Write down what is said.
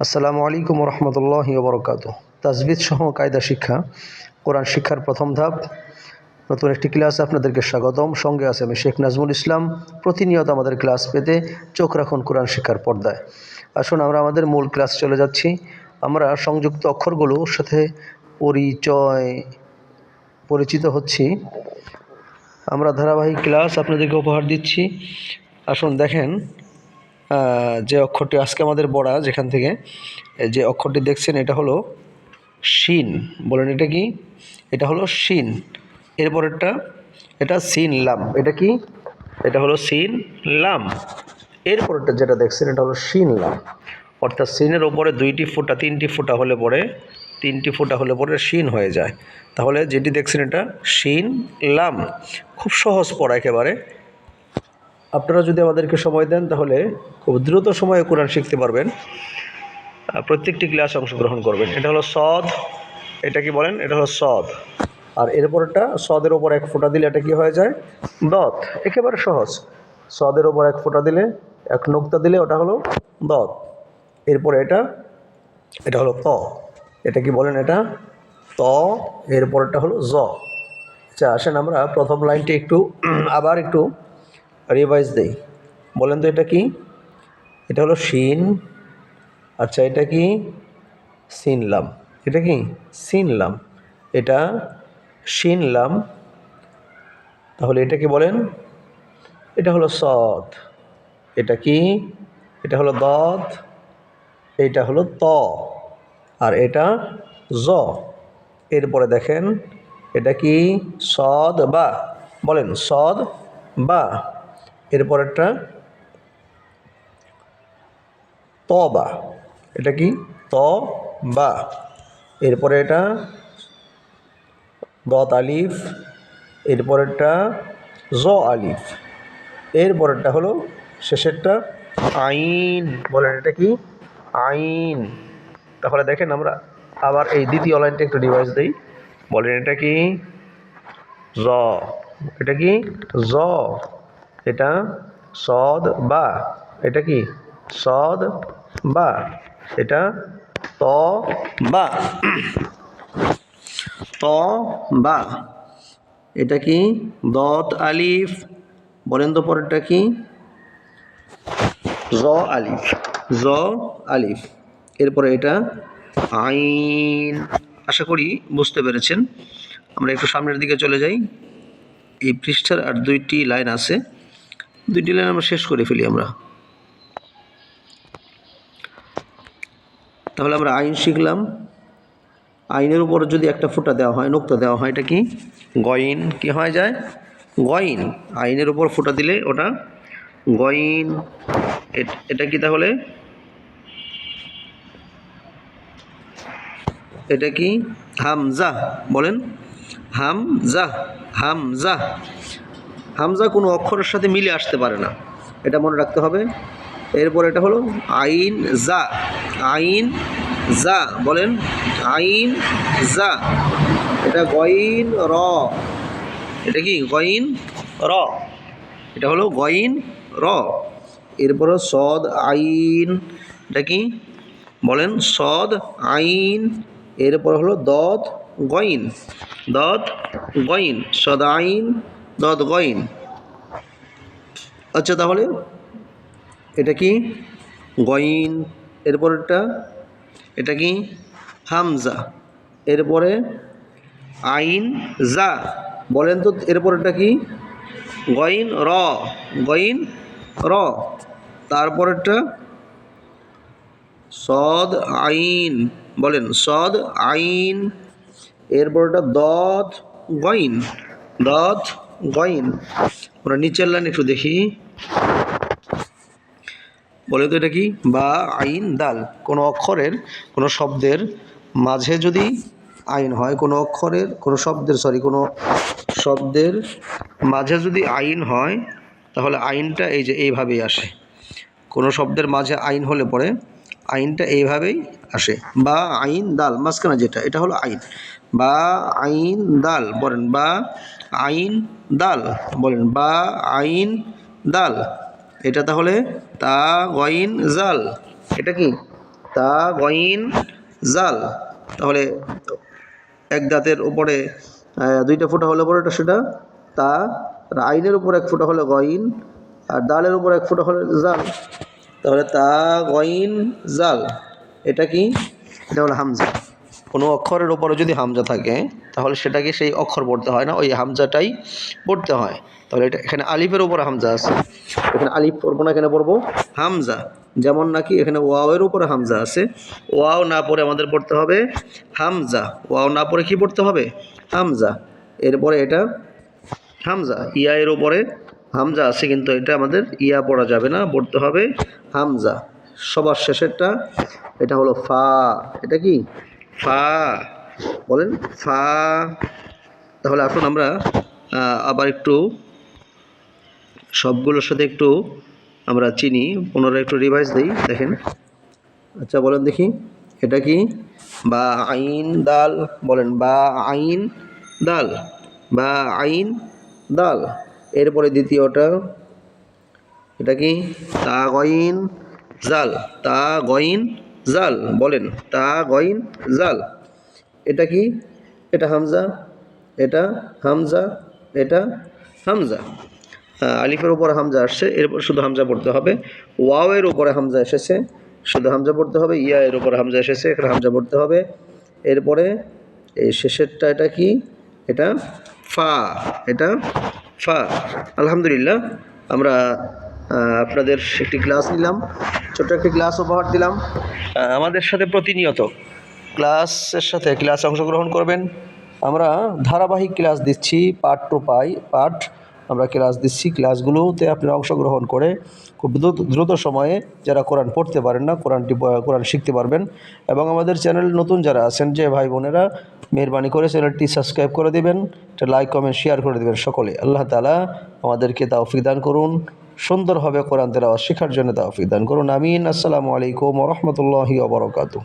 আসসালামু আলাইকুম রহমতুল্লাহ বরকাত তাজবিদ সহ কায়দা শিক্ষা, কোরআন শিক্ষার প্রথম ধাপ। নতুন একটি ক্লাসে আপনাদেরকে স্বাগতম। সঙ্গে আছে আমি শেখ নাজমুল ইসলাম। প্রতিনিয়ত আমাদের ক্লাস পেতে চোখ রাখুন কোরআন শিক্ষার পর্দায়। আসুন আমরা আমাদের মূল ক্লাস চলে যাচ্ছি। আমরা সংযুক্ত অক্ষরগুলোর সাথে পরিচয়, পরিচিত হচ্ছি। আমরা ধারাবাহিক ক্লাস আপনাদেরকে উপহার দিচ্ছি। আসুন দেখেন যে অক্ষরটি আজকে আমাদের পড়া যেখান থেকে যে অক্ষরটি দেখছেন, এটা হলো শিন। বলেন এটা কি? এটা হলো শিন। এরপরেরটা, এটা সিন লাম। এটা কি? এটা হলো সিন লাম। এরপরেরটা যেটা দেখছেন, এটা হলো শিন লাম। অর্থাৎ সিনের ওপরে দুইটি ফুটা, তিনটি ফুটা হলে পরে, তিনটি ফুটা হলে পরে শিন হয়ে যায়। তাহলে যেটি দেখছেন, এটা শিন লাম। খুব সহজ পড়া একেবারে। আপনারা যদি আমাদেরকে সময় দেন, তাহলে খুব দ্রুত সময়ে কোরআন শিখতে পারবেন। প্রত্যেকটি ক্লাসে অংশগ্রহণ করবেন। এটা হলো সদ। এটা কি বলেন? এটা হলো সদ। আর এরপরটা, সদের ওপর এক ফোঁটা দিলে এটা কি হয়ে যায়? দত। একেবারে সহজ। সদের ওপর এক ফোঁটা দিলে, এক নোক্তা দিলে ওটা হলো দত। এরপরে এটা এটা হলো ত। এটা কি বলেন এটা? ত। এরপরটা হলো জ। আচ্ছা আসেন আমরা প্রথম লাইনটি একটু, আবার একটু রিভাইজ দেই। বলেন তো এটা কি? এটা হলো শিন। আচ্ছা এটা কি? সিনলাম এটা কি? সিনলাম এটা শিনলাম তাহলে এটা কি বলেন? এটা হলো সদ এটা কি? এটা হলো দদ এটা হলো ত। আর এটা জ। এরপরে দেখেন, এটা কি? সদ বা, বলেন সদ বা। এরপরেরটা ত বা এটা কি? ত বা এরপরে এটা দত আলিফ এরপরেরটা জ আলিফ এরপরেরটা হলো শেষেরটা আইন। বলেন, এটা কি? আইন। তাহলে দেখেন আমরা আবার এই দ্বিতীয় লাইনটা একটু ডিভাইস দিই। বলেন, এটা কি? জ। এটা কি? জ। এটা সদ বা, এটা কি? সদ বা, এটা ত বা। ত বা, এটা কি? দত আলিফ, বলেন তো পরেরটা কি? জ আলিফ জ আলিফ। এরপরে এটা আইন, আশা করি বুঝতে পেরেছেন। আমরা একটু সামনের দিকে চলে যাই। এই পৃষ্ঠার আর দুইটি লাইন আছে। দুইটি লাইন আমরা শেষ করে ফেলি আমরা। তাহলে আমরা আইন শিখলাম। আইনের উপর যদি একটা ফোঁটা দেওয়া হয়, নোক্তা দেওয়া হয়, এটা কি? গইন। কি হয় যায়? গইন। আইনের উপর ফোঁটা দিলে ওটা গইন। এট- কি তাহলে? এটা কি? হামজা। বলেন। হামজা। হামজা। হামজা কোনো অক্ষরের সাথে মিলে আসতে পারে না। এটা মনে রাখতে হবে। এরপর এটা হলো আইন জা। আইন জা, বলেন। আইন জা। এটা গইন র। এটা কি? গইন র। এটা হলো গইন র। এরপর সদ আইন। এটা কি? বলেন সদ আইন। এরপর হলো দদ গইন। দদ গইন। সদ আইন। দদ গইন। আচ্ছা তাহলে এটা কি? গইন, এরপরেরটা? এটা কি? হামজা। এরপরে আইন, জা। বলেন তো, এরপরেরটা কি? গইন, র। গইন, র। তারপরেরটা? সদ, আইন। বলেন, সদ, আইন। এরপরটা দত গইন। দত গইন আমরা নিচের লাইন একটু দেখি। বলে তো এটা কি? বা আইন, দাল। কোনো অক্ষরের, কোনো শব্দের মাঝে যদি আইন হয়, কোনো অক্ষরের, কোনো শব্দের সরি কোনো শব্দের মাঝে যদি আইন হয়, তাহলে আইনটা এই যে এইভাবেই আসে। কোনো শব্দের মাঝে আইন হলে পরে আইনটা এইভাবেই আসে। বা আইন দাল, মাঝখানে যেটা, এটা হলো আইন। বা আইন দাল বলেন, বা আইন দাল বলেন, বা আইন দাল। এটা তাহলে তা গইন জাল। এটা কি? তা গইন জাল। তাহলে এক দাঁতের উপরে দুইটা ফোঁটা হলে পরে এটা সেটা তা আইনের উপর এক ফোঁটা হলে গইন, আর দালের উপর এক ফোঁটা হলে জাল। তাহলে তা গইন জাল, এটা কি? এটা হলো হামজা। কোনো অক্ষরের উপরে যদি হামজা থাকে, তাহলে সেটাকে সেই অক্ষর পড়তে হয় না, ওই হামজাটাই পড়তে হয়। তাহলে এটা এখানে আলিফের উপরে হামজা আছে। এখানে আলিফ পড়ব না, এখানে পড়ব হামজা। যেমন নাকি এখানে ওয়াওয়ের উপরে হামজা আছে। ওয়াও না পড়ে আমাদের পড়তে হবে হামজা। ওয়াও না পড়ে কি পড়তে হবে? হামজা। এরপরে এটা হামজা। ইয়া এর উপরে হামজা আছে কিন্তু এটা আমাদের ইয়া পড়া যাবে না, পড়তে হবে হামজা। সবার শেষেরটা, এটা হলো ফা, এটা কি? ফা, বলেন, ফা। তাহলে এখন আমরা আবার একটু সবগুলোর সাথে একটু আমরা চিনি, পুনরায় একটু রিভাইজ দিই, দেখেন। আচ্ছা বলেন দেখি, এটা কি? বা আইন দাল, বলেন, বা আইন দাল, বা আইন দাল। এরপরে দ্বিতীয়টা, এটা কি? তা গইন জাল তা গইন জাল, বলেন তা গইন জাল। এটা কি? এটা হামজা এটা হামজা এটা হামজা। আলিফের উপরে হামজা আসছে, এরপর শুধু হামজা পড়তে হবে। ওয়াও এর উপরে হামজা এসেছে, শুধু হামজা পড়তে হবে ইয়া এর উপরে হামজা এসেছে, এখানে হামজা পড়তে হবে। এরপরে এই শেষেরটা এটা কি? এটা ফা, এটা ফা আলহামদুলিল্লাহ, আমরা আপনাদের একটি ক্লাস নিলাম, ছোট্ট একটি ক্লাস উপহার দিলাম। আমাদের সাথে প্রতিনিয়ত ক্লাসের সাথে ক্লাস অংশগ্রহণ করবেন। আমরা ধারাবাহিক ক্লাস দিচ্ছি, পার্ট টু পাই, পার্ট আমরা ক্লাস দিচ্ছি। ক্লাসগুলোতে আপনারা অংশগ্রহণ করে খুব দ্রুত দ্রুত সময়ে যারা কোরআন পড়তে পারেন না, কোরআনটি কোরআন শিখতে পারবেন। এবং আমাদের চ্যানেল নতুন যারা আছেন, যে ভাই বোনেরা, মেহরবানি করে চ্যানেলটি সাবস্ক্রাইব করে দিবেন, একটা লাইক, কমেন্ট শেয়ার করে দেবেন সকলে। আল্লাহ তালা আমাদেরকে তাওফিক দান করুন, সুন্দরভাবে কোরআন তেলাওয়াত শেখার জন্য তাওফিক দান করুন। আমিন। আসসালামু আলাইকুম রহমতুল্লাহি ওবরকাতু